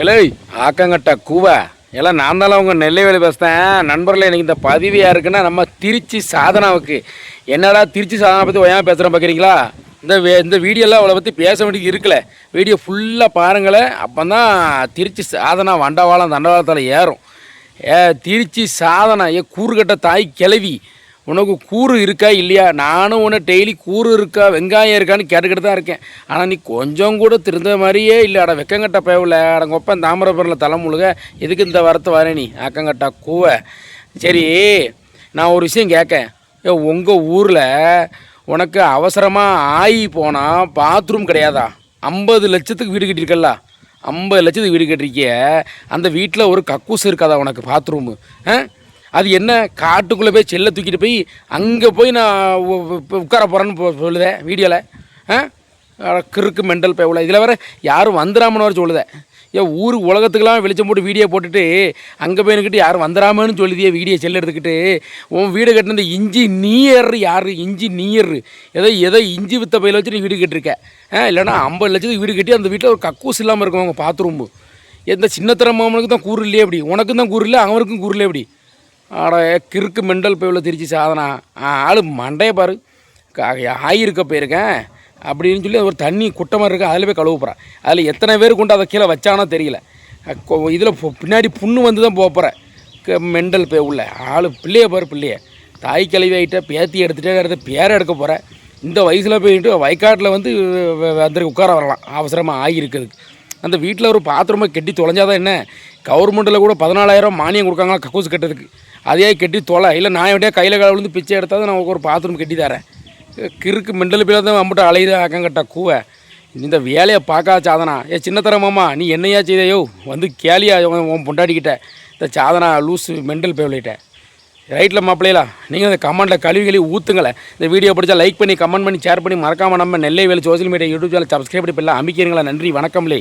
இல்லை ஆக்கங்கட்ட கூவா. எல்லாம் நான் தானே உங்கள் நெல்லைவேலி பேசுகிறேன் நண்பர்களே எனக்கு இந்த பதிவு யாருக்குன்னா நம்ம திருச்சி சாதனாவுக்கு. என்னடா திருச்சி சாதனா பற்றி ஒய்யா பேசுகிறேன் பார்க்குறீங்களா இந்த வே இந்த வீடியோலாம் அவளை பற்றி பேச வேண்டியது இருக்கல. வீடியோ ஃபுல்லாக பாருங்களேன் அப்போ தான் திருச்சி சாதனா வண்டவாளம் தண்டவாளத்தில் ஏறும். ஏ திருச்சி சாதனா ஏ கூறுகட்ட தாய் கிளவி உனக்கு கூறு இருக்கா இல்லையா? நானும் உன்னை டெய்லி கூறு இருக்கா வெங்காயம் இருக்கான்னு கேட்டுக்கிட்டு தான் இருக்கேன். ஆனால் நீ கொஞ்சம் கூட திருந்த மாதிரியே இல்லை. அட வெக்கங்கட்ட பேவில் அடங்கொப்பன் தாமிரபுரில் தலை முழுக. எதுக்கு இந்த வரத்து வரேன் நீ? அக்கங்கட்டா கூவ. சரி நான் ஒரு விஷயம் கேட்கேன். ஏ உங்கள் ஊரில் உனக்கு அவசரமாக ஆகி போனால் பாத்ரூம் கிடையாதா? ஐம்பது லட்சத்துக்கு வீடு கட்டியிருக்கல்ல. ஐம்பது லட்சத்துக்கு வீடு கட்டிருக்கிய அந்த வீட்டில் ஒரு கக்கூஸ் இருக்காதா உனக்கு பாத்ரூமு ஆ? அது என்ன? காட்டுக்குள்ளே போய் செல்லை தூக்கிட்டு போய் அங்கே போய் நான் உட்கார போகிறேன்னு சொல்லுதேன் வீடியோவில் கிறுக்கு மெண்டல் பேவுல இதில் வேறு யாரும் வந்துடாமன்னு வர சொல்லுதேன் ஏன் ஊர் உலகத்துக்கெல்லாம் வெளிச்சம் போட்டு வீடியோ போட்டுட்டு அங்கே போய் யாரும் வந்துடாமன்னு சொல்லுதியே வீடியோ செல் எடுத்துக்கிட்டு. உன் வீடு கட்டின இஞ்சி நீயர் யார்? இஞ்சி நீயர் ஏதோ ஏதோ இஞ்சி வித்த பையில் வச்சு நீ வீடு கட்டிருக்க. இல்லைனா இல்லைன்னா ஐம்பது லட்சத்துக்கு வீடு கட்டி அந்த வீட்டில் ஒரு கக்கூஸ் இல்லாமல் இருக்கும் அவங்க பாத்ரூம்பு எந்த சின்னத்தர மாமனுக்கு தான் கூறு இல்லையே அப்படி. உனக்கும் தான் கூறு இல்லை அவனுக்கும் கூறு இல்லை அப்படி. ஆட கிறுக்கு மெண்டல் பேவில் திருச்சி சாதனா. ஆள் மண்டையை பாரு. ஆயிருக்க போயிருக்கேன். அப்படின்னு சொல்லி ஒரு தண்ணி குட்டமாக இருக்கு அதில் போய் கழுவ போகிறேன் அதில் எத்தனை பேர் கொண்டு அதை கீழே வச்சானோ தெரியல. இதில் பின்னாடி புண்ணு வந்து தான் போகிறேன் மெண்டல் போய் உள்ள. ஆள் பிள்ளைய பாரு பிள்ளைய. தாய் கழுவி ஆகிட்ட பேத்தி எடுத்துகிட்டே எடுத்து பேரை எடுக்க போகிறேன் இந்த வயசில் போயிட்டு வயக்காட்டில் வந்து வந்துருக்கு உட்கார வரலாம். அவசரமாக ஆகியிருக்குது அந்த வீட்டில் ஒரு பாத்ரூமை கட்டி தொலைஞ்சாதான் என்ன? கவர்மெண்ட்டில் கூட பதினாலாயிரம் மானியம் கொடுக்காங்க கக்கூஸ் கட்டுறதுக்கு. அதையே கட்டி தொலை. இல்லை நான் எப்படியா கையில் கால விழுந்து பிச்சை எடுத்தால் நான் ஒரு பாத்ரூம் கட்டி தரேன். கிறுக்கு மெண்டல் பிள்ளை தான் அம்பிட்டு அலையுது அக்கங்கட்டா கூவை. இந்த வேலையை பார்க்காத சாதனா. ஏ சின்னத்தர மாமா நீ என்னையா செய்தையோ? வந்து கேலியா உன் உன் பொண்டாடிக்கிட்ட இந்த சாதனா லூஸ் மெண்டல் பேவலிட்ட ரைட்டில் மாப்பிள்ளையிலா நீங்கள் இந்த கமெண்ட்டில் கழுவி கழுவி ஊற்றுங்களேன் இந்த வீடியோ பிடிச்சா லைக் பண்ணி கமெண்ட் பண்ணி ஷேர் பண்ணி மறக்காமல் நம்ம நெல்லை வேலை social media YouTube channel subscribe பண்ணி அமைக்கிறீங்களா? நன்றி வணக்கம்லே.